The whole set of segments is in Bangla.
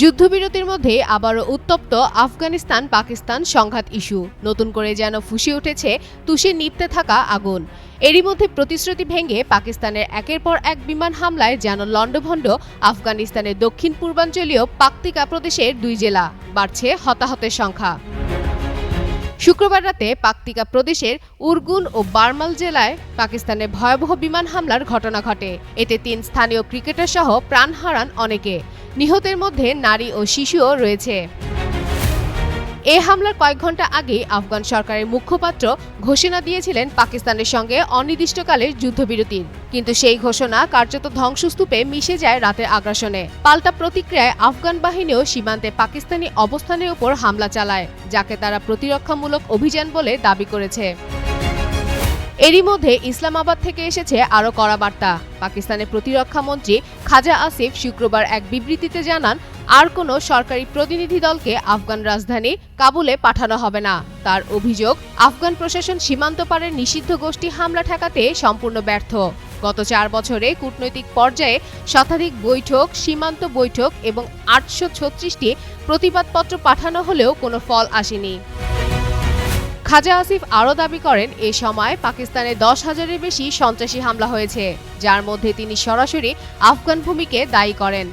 যুদ্ধবিরতির মধ্যে আবারও উত্তপ্ত আফগানিস্তান পাকিস্তান সংঘাত ইস্যু। নতুন করে যেন ফুসে উঠেছে তুষে নিপতে থাকা আগুন। এরই মধ্যে প্রতিশ্রুতি ভেঙে পাকিস্তানের একের পর এক বিমান হামলায় যেন লণ্ডভণ্ড আফগানিস্তানের দক্ষিণ পূর্বাঞ্চলীয় পাকতিকা প্রদেশের দুই জেলা। বাড়ছে হতাহতের সংখ্যা। শুক্রবার রাতে পাকতিকা প্রদেশের উরগুন ও বার্মাল জেলায় পাকিস্তানের ভয়াবহ বিমান হামলার ঘটনা ঘটে। এতে তিন স্থানীয় ক্রিকেটার সহ প্রাণ হারান অনেকে। নিহতের মধ্যে নারী ও শিশুও রয়েছে। এ হামলার কয়েক ঘণ্টা আগেই আফগান সরকারের মুখপাত্র ঘোষণা দিয়েছিলেন পাকিস্তানের সঙ্গে অনির্দিষ্টকালের যুদ্ধবিরতির কিন্তু সেই ঘোষণা কার্যত ধ্বংসস্তূপে মিশে যায় রাতের আগ্রাসনে। পাল্টা প্রতিক্রিয়ায় আফগান বাহিনীও সীমান্তে পাকিস্তানি অবস্থানের উপর হামলা চালায়, যাকে তারা প্রতিরক্ষামূলক অভিযান বলে দাবি করেছে। এরই মধ্যে ইসলামাবাদ থেকে এসেছে আরও কড়া বার্তা। পাকিস্তানের প্রতিরক্ষা মন্ত্রী খাজা আসিফ শুক্রবার এক বিবৃতিতে জানান, আর কোনো সরকারি প্রতিনিধি দলকে আফগান রাজধানী কাবুলে পাঠানো হবে না। তার অভিযোগ, আফগান প্রশাসন সীমান্ত পারের নিষিদ্ধ গোষ্ঠী হামলা ঠেকাতে সম্পূর্ণ ব্যর্থ। গত চার বছরে কূটনৈতিক পর্যায়ে শতাধিক বৈঠক, সীমান্ত বৈঠক এবং আটশো ছত্রিশটি প্রতিবাদপত্র পাঠানো হলেও কোনো ফল আসেনি। খাজা আসিফ আরও দাবি করেন, এ সময় পাকিস্তানে দশ হাজারের বেশি সন্ত্রাসী হামলা হয়েছে, যার মধ্যে তিনি সরাসরি আফগান ভূমিকে দায়ী করেন।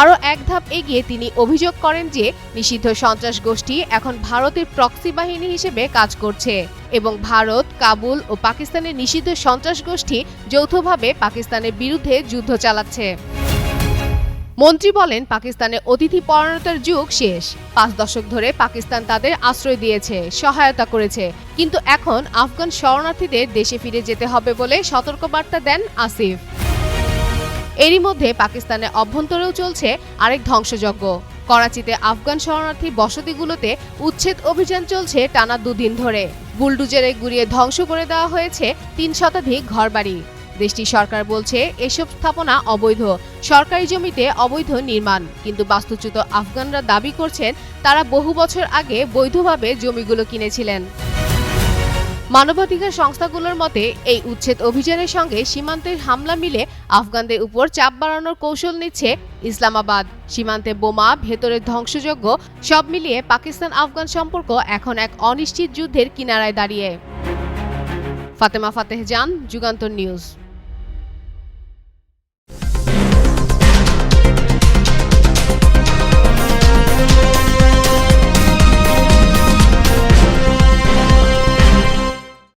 আরও এক ধাপ এগিয়ে তিনি অভিযোগ করেন যে, নিষিদ্ধ সন্ত্রাস গোষ্ঠী এখন ভারতের প্রক্সি বাহিনী হিসেবে কাজ করছে এবং ভারত, কাবুল ও পাকিস্তানের নিষিদ্ধ সন্ত্রাস গোষ্ঠী যৌথভাবে পাকিস্তানের বিরুদ্ধে যুদ্ধ চালাচ্ছে। মন্ত্রী বলেন পাকিস্তানের অতিথি পরায়ণতার যুগ শেষ। পাঁচ দশক ধরে পাকিস্তান তাদের আশ্রয় দিয়েছে, সহায়তা করেছে। কিন্তু এখন আফগান শরণার্থীদের দেশে ফিরে যেতে হবে বলে সতর্কবার্তা দেন আসিফ। এরই মধ্যে পাকিস্তানের অভ্যন্তরেও চলছে আরেক ধ্বংসযজ্ঞ। করাচিতে আফগান শরণার্থী বসতিগুলোতে উচ্ছেদ অভিযান চলছে টানা দুদিন ধরে। বুলডুজারে গুড়িয়ে ধ্বংস করে দেওয়া হয়েছে তিন শতাধিক ঘরবাড়ি। দেশটির সরকার বলছে, এসব স্থাপনা অবৈধ। সরকারি জমিতে অবৈধ নির্মাণ। কিন্তু বাস্তুচ্যুত আফগানরা দাবি করছেন, তারা বহু বছর আগে বৈধভাবে জমিগুলো কিনেছিলেন। মানবাধিকার সংস্থাগুলোর মতে, এই উচ্ছেদ অভিযানের সঙ্গে সীমান্তের হামলা মিলে আফগানদের উপর চাপ বাড়ানোর কৌশল নিচ্ছে ইসলামাবাদ। সীমান্তে বোমা, ভেতরের ধ্বংসযজ্ঞ, সব মিলিয়ে পাকিস্তান আফগান সম্পর্ক এখন এক অনিশ্চিত যুদ্ধের কিনারায় দাঁড়িয়ে। ফাতেমা ফাতেহ জান, যুগান্তর নিউজ।